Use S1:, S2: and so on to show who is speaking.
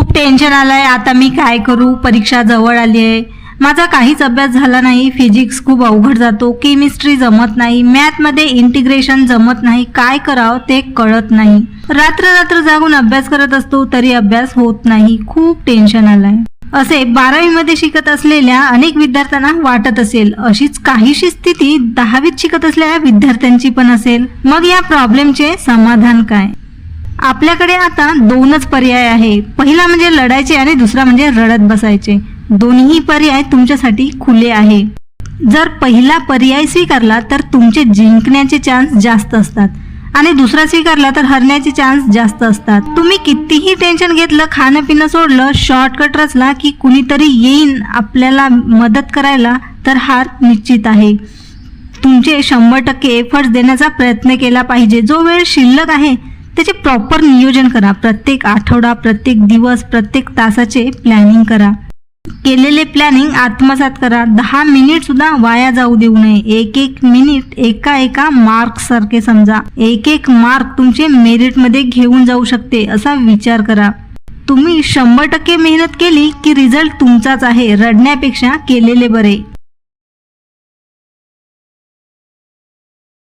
S1: खूप टेन्शन आलंय. आता मी काय करू? परीक्षा जवळ आली आहे. माझा काहीच अभ्यास झाला नाही. फिजिक्स खूप अवघड जातो. केमिस्ट्री जमत नाही. मॅथमध्ये इंटिग्रेशन जमत नाही. काय करावं ते कळत नाही. रात्र रात्र जागून अभ्यास करत असतो तरी अभ्यास होत नाही. खूप टेन्शन आलंय. असे बारावीमध्ये शिकत असलेल्या अनेक विद्यार्थ्यांना वाटत असेल. अशीच काहीशी स्थिती दहावीत शिकत असलेल्या विद्यार्थ्यांची पण असेल. मग या प्रॉब्लेमचे समाधान काय? आपल्याकडे आता दोनच पर्याय आहे. पहिला म्हणजे लढायचे आणि दुसरा म्हणजे रडत बसायचे. दोन्ही पर्याय तुमच्यासाठी खुले आहे. जर पहिला पर्याय स्वीकारला तर तुमचे जिंकण्याचे चान्स जास्त असतात. आणि दुसरा स्वीकारला तर हरण्याचे चान्स जास्त असतात. तुम्ही कितीही टेन्शन घेतलं खाणं पिणं सोडलं शॉर्टकट रचला की कुणीतरी येईन आपल्याला मदत करायला तर हार निश्चित आहे. तुमचे शंभर टक्के एफर्ट्स देण्याचा प्रयत्न केला पाहिजे. जो वेळ शिल्लक आहे त्याचे प्रॉपर नियोजन करा. प्रत्येक आठवडा प्रत्येक दिवस प्रत्येक तासाचे प्लॅनिंग करा. केलेले प्लॅनिंग आत्मसात करा. दहा मिनिट सुद्धा वाया जाऊ देऊ नये. एक एक मिनिट एका एका मार्क सारखे समजा. एक एक मार्क तुमचे मेरिटमध्ये घेऊन जाऊ शकते असा विचार करा. तुम्ही शंभर टक्के मेहनत केली की रिझल्ट तुमचाच आहे. रडण्यापेक्षा केलेले बरे.